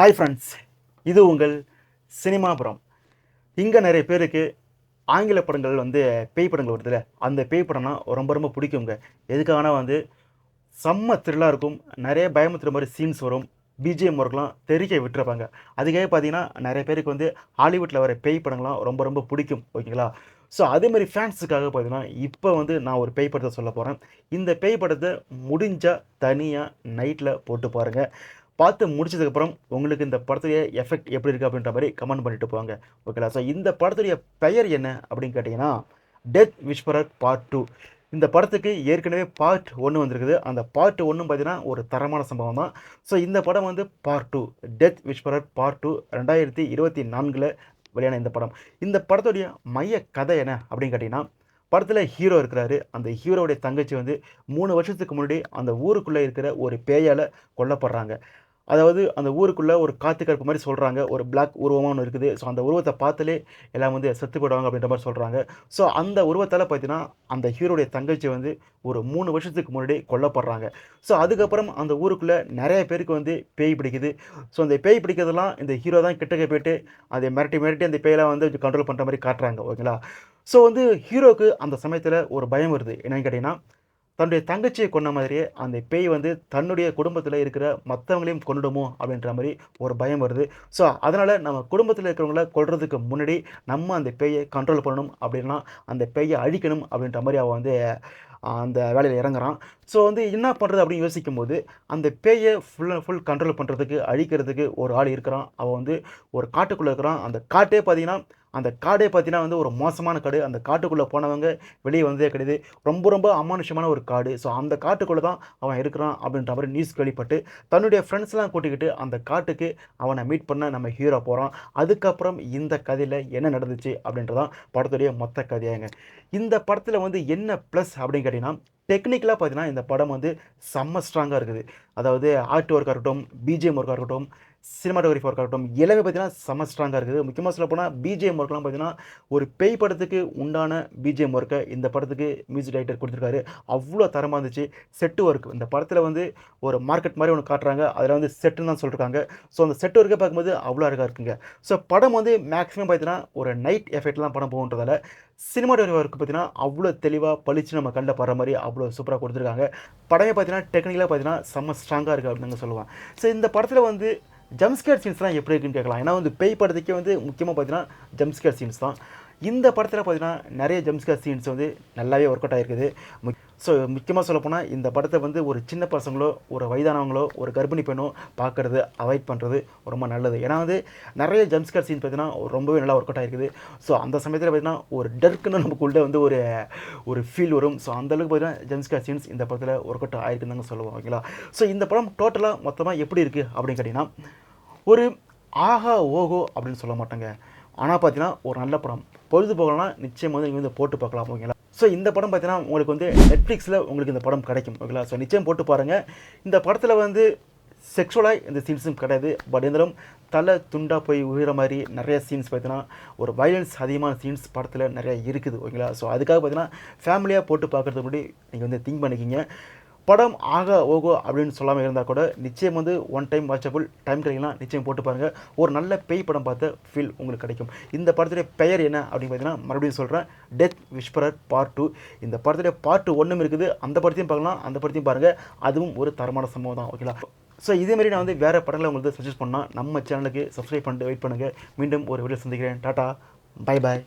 Hi friends இது உங்கள் சினிமாபுரம். இங்கே நிறைய பேருக்கு ஆங்கில படங்கள் வந்து பேய் படங்கள் வருதுல்ல அந்த பேய் படம்னா ரொம்ப ரொம்ப பிடிக்குங்க. எதுக்காகனா வந்து செம்ம த்ரில்லாக இருக்கும் நிறைய பயமுத்துற மாதிரி சீன்ஸ் வரும் பிஜிஎம் ஒர்க்லாம் தெரிக்க விட்டுருப்பாங்க. அதுக்காக பார்த்தீங்கன்னா நிறைய பேருக்கு வந்து ஹாலிவுட்டில் வர பேய் படங்கள்லாம் ரொம்ப ரொம்ப பிடிக்கும் ஓகேங்களா? ஸோ அதேமாதிரி ஃபேன்ஸுக்காக பார்த்தீங்கன்னா இப்போ வந்து நான் ஒரு பேய் படத்தை சொல்ல போகிறேன் இந்த பேய் படத்தை முடிஞ்சால் தனியாக நைட்டில் போட்டு பாருங்கள் பார்த்து முடிச்சதுக்கப்புறம் உங்களுக்கு இந்த படத்துடைய எஃபெக்ட் எப்படி இருக்குது அப்படின்ற மாதிரி கமெண்ட் பண்ணிட்டு போவாங்க ஓகேங்களா ஸோ இந்த படத்துடைய பெயர் என்ன அப்படின்னு கேட்டிங்கன்னா டெத் விஸ்வரர் பார்ட் டூ இந்த படத்துக்கு ஏற்கனவே பார்ட் ஒன்று வந்திருக்குது. அந்த பார்ட் ஒன்றும் பார்த்தீங்கன்னா ஒரு தரமான சம்பவம் தான். ஸோ இந்த படம் வந்து பார்ட் டூ டெத் விஸ்வரர் பார்ட் டூ ரெண்டாயிரத்தி இருபத்தி நான்கில் வெளியான இந்த படம். இந்த படத்துடைய மைய கதை என்ன அப்படின்னு கேட்டிங்கன்னா படத்தில் ஹீரோ இருக்கிறாரு. அந்த ஹீரோவுடைய தங்கச்சி வந்து மூணு வருஷத்துக்கு முன்னாடி அந்த ஊருக்குள்ளே இருக்கிற ஒரு பேயால் கொல்லப்படுறாங்க. அதாவது அந்த ஊருக்குள்ளே ஒரு காற்று கருப்பு மாதிரி சொல்கிறாங்க ஒரு பிளாக் உருவமாக ஒன்று இருக்குது. ஸோ அந்த உருவத்தை பார்த்தாலே எல்லாம் வந்து செத்து போயிடுவாங்க அப்படின்ற மாதிரி சொல்கிறாங்க ஸோ அந்த உருவத்தால் பார்த்தீங்கன்னா அந்த ஹீரோடைய தங்கச்சி வந்து ஒரு மூணு வருஷத்துக்கு முன்னாடி கொல்லப்படுறாங்க. ஸோ அதுக்கப்புறம் அந்த ஊருக்குள்ளே நிறைய பேருக்கு வந்து பேய் பிடிக்குது. ஸோ அந்த பேய் பிடிக்கிறதெல்லாம் இந்த ஹீரோ தான் கிட்டக்க போயிட்டு அதை மிரட்டி மிரட்டி அந்த பேயெல்லாம் வந்து கண்ட்ரோல் பண்ணுற மாதிரி காட்டுறாங்க. ஓகேங்களா? ஸோ வந்து ஹீரோக்கு அந்த சமயத்தில் ஒரு பயம் வருது. என்னென்னு கேட்டிங்கன்னா தன்னுடைய தங்கச்சியை கொன்ன மாதிரியே அந்த பேய் வந்து தன்னுடைய குடும்பத்தில் இருக்கிற மற்றவங்களையும் கொண்டுடுமோ அப்படின்ற மாதிரி ஒரு பயம் வருது. ஸோ அதனால் நம்ம குடும்பத்தில் இருக்கிறவங்கள கொள்றதுக்கு முன்னாடி நம்ம அந்த பேயை கண்ட்ரோல் பண்ணணும் அப்படின்னா அந்த பேயை அழிக்கணும் அப்படின்ற மாதிரி அவன் வந்து அந்த வேலையில் இறங்குறான். ஸோ வந்து என்ன பண்ணுறது அப்படின்னு யோசிக்கும் போது அந்த பேயை ஃபுல் அண்ட் ஃபுல் கண்ட்ரோல் பண்ணுறதுக்கு அழிக்கிறதுக்கு ஒரு ஆள் இருக்கிறான். அவன் வந்து ஒரு காட்டுக்குள்ளே இருக்கிறான். அந்த காட்டே பார்த்தீங்கன்னா அந்த காடே பார்த்தீங்கன்னா வந்து ஒரு மோசமான காடு. அந்த காட்டுக்குள்ளே போனவங்க வெளியே வந்ததே கிடையாது. ரொம்ப ரொம்ப அமானுஷமான ஒரு காடு. ஸோ அந்த காட்டுக்குள்ளே தான் அவன் இருக்கிறான் அப்படின்ற மாதிரி நியூஸ் கேள்விப்பட்டு தன்னுடைய ஃப்ரெண்ட்ஸ்லாம் கூட்டிக்கிட்டு அந்த காட்டுக்கு அவனை மீட் பண்ண நம்ம ஹீரோ போகிறான் அதுக்கப்புறம் இந்த கதையில் என்ன நடந்துச்சு அப்படின்றதான் படத்துடைய மொத்த கதையாங்க. இந்த படத்தில் வந்து என்ன ப்ளஸ் அப்படின்னு கேட்டிங்கன்னா டெக்னிக்கலாக பார்த்தீங்கன்னா இந்த படம் வந்து செம்ம ஸ்ட்ராங்காக இருக்குது. அதாவது ஆர்ட் ஒர்க்காக இருக்கட்டும் பிஜிஎம் ஒர்க்காக இருக்கட்டும் சினிமாட்டோகிராஃபி ஒர்க்காக இருக்கட்டும் எல்லாமே பார்த்தீங்கன்னா செம்ம ஸ்ட்ராங்காக இருக்குது. முக்கியமாக சொல்ல போனால் பிஜிஎம் ஒர்க்லாம் பார்த்தீங்கன்னா ஒரு பேய் படத்துக்கு உண்டான பிஜிஎம் ஒர்க்கை இந்த படத்துக்கு மியூசிக் டைரக்டர் கொடுத்துருக்காரு. அவ்வளோ தரமாக இருந்துச்சு. செட்டு ஒர்க் இந்த படத்தில் வந்து ஒரு மார்க்கெட் மாதிரி ஒன்று காட்டுறாங்க. அதில் வந்து செட்டுன்னு தான் சொல்லியிருக்காங்க ஸோ அந்த செட் ஒர்க்கை பார்க்கும்போது அவ்வளோ அழகாக இருக்குங்க. ஸோ படம் வந்து மேக்ஸிமம் பார்த்தீங்கன்னா ஒரு நைட் எஃபெக்ட்லாம் படம் போகுன்றதால சினிமாட்டோகிராஃபி ஒர்க் பார்த்தீங்கன்னா அவ்வளோ தெளிவாக பளிச்சு நம்ம கண்ணில் படுற மாதிரி அவ்வளோ சூப்பராக கொடுத்துருக்காங்க. படமே பார்த்தீங்கன்னா டெக்னிக்கலாக பார்த்தீங்கன்னா செம்ம ஸ்ட்ராங்காக இருக்குது அப்படின்னு சொல்லுவாங்க. ஸோ இந்த படத்தில் வந்து ஜம்ஸ்கேர் சீன்ஸ்லாம் எப்படி இருக்குன்னு கேட்கலாம். ஏன்னா வந்து பேய் படத்துக்கே வந்து முக்கியமாக பார்த்தீங்கன்னா ஜம்ஸ்கேர் சீன்ஸ் தான். இந்த படத்தில் பார்த்தீங்கன்னா நிறைய ஜம்ஸ்கேர் சீன்ஸ் வந்து நல்லாவே ஒர்க் அவுட் ஆகிருக்குது ஸோ முக்கியமாக சொல்லப்போனால் இந்த படத்தை வந்து ஒரு சின்ன பசங்களோ ஒரு வயதானவங்களோ ஒரு கர்ப்பிணி பெண்ணோ பார்க்குறது அவாய்ட் பண்ணுறது ரொம்ப நல்லது. ஏன்னா வந்து நிறைய ஜம்ஸ்கர் சீன் பார்த்தீங்கன்னா ரொம்பவே நல்லா ஒர்க் அவுட் ஆகிருக்குது ஸோ அந்த சமயத்தில் பார்த்தீங்கன்னா ஒரு டர்க்குன்னு நமக்குள்ளே வந்து ஒரு ஒரு ஃபீல் வரும். ஸோ அந்தளவுக்கு பார்த்தீங்கன்னா ஜம்ஸ்கர் சீன்ஸ் இந்த படத்தில் ஒர்க் அவுட் ஆகிருக்குன்னு தாங்க சொல்லுவோம் ஓகேங்களா ஸோ இந்த படம் டோட்டலாக மொத்தமாக எப்படி இருக்குது அப்படின்னு கேட்டிங்கன்னா ஒரு ஆஹா ஓஹோ அப்படின்னு சொல்ல மாட்டாங்க. ஆனால் பார்த்தீங்கன்னா ஒரு நல்ல படம். பொழுதுபோகலாம் நிச்சயம் வந்து நீங்கள் வந்து போட்டு பார்க்கலாம் ஓகேங்களா? ஸோ இந்த படம் பார்த்தீங்கன்னா உங்களுக்கு வந்து நெட்ஃப்ளிக்ஸில் உங்களுக்கு இந்த படம் கிடைக்கும் ஓகேங்களா? ஸோ நிச்சயம் போட்டு பாருங்கள் இந்த படத்தில் வந்து செக்ஷுவலாக இந்த சீன்ஸும் கிடையாது. பட் இருந்தாலும் தலை துண்டாக போய் உயிர மாதிரி நிறைய சீன்ஸ் பார்த்தீங்கன்னா ஒரு வயலன்ஸ் அதிகமான சீன்ஸ் படத்தில் நிறைய இருக்குது ஓகேங்களா? ஸோ அதுக்காக பார்த்தீங்கன்னா ஃபேமிலியாக போட்டு பார்க்குறது முன்னாடி நீங்கள் வந்து திங்க் பண்ணிக்கிங்க. படம் ஆக ஓகோ அப்படின்னு சொல்லாமல் இருந்தால் கூட நிச்சயம் வந்து ஒன் டைம் வாட்சபிள் டைம் கிடைக்கலாம் நிச்சயம் போட்டு பாருங்கள் ஒரு நல்ல பேய் படம் பார்த்த ஃபீல் உங்களுக்கு கிடைக்கும். இந்த படத்துடைய பெயர் என்ன அப்படின்னு பார்த்தீங்கன்னா மறுபடியும் சொல்கிறேன் டெத் விஸ்பரர் பார்ட் டூ இந்த படத்துடைய பார்ட் டூ ஒன்றும் இருக்குது. அந்த படத்தையும் பார்க்கலாம். அந்த படத்தையும் பாருங்கள் அதுவும் ஒரு தரமான சம்பவம் தான் ஓகேங்களா ஸோ இதேமாரி நான் வந்து வேறு படங்களை உங்களுக்கு சஜஸ்ட் பண்ணால் நம்ம சேனலுக்கு சப்ஸ்கிரைப் பண்ணிட்டு வெயிட் பண்ணுங்கள் மீண்டும் ஒரு வீடியோ சந்திக்கிறேன். Tata bye bye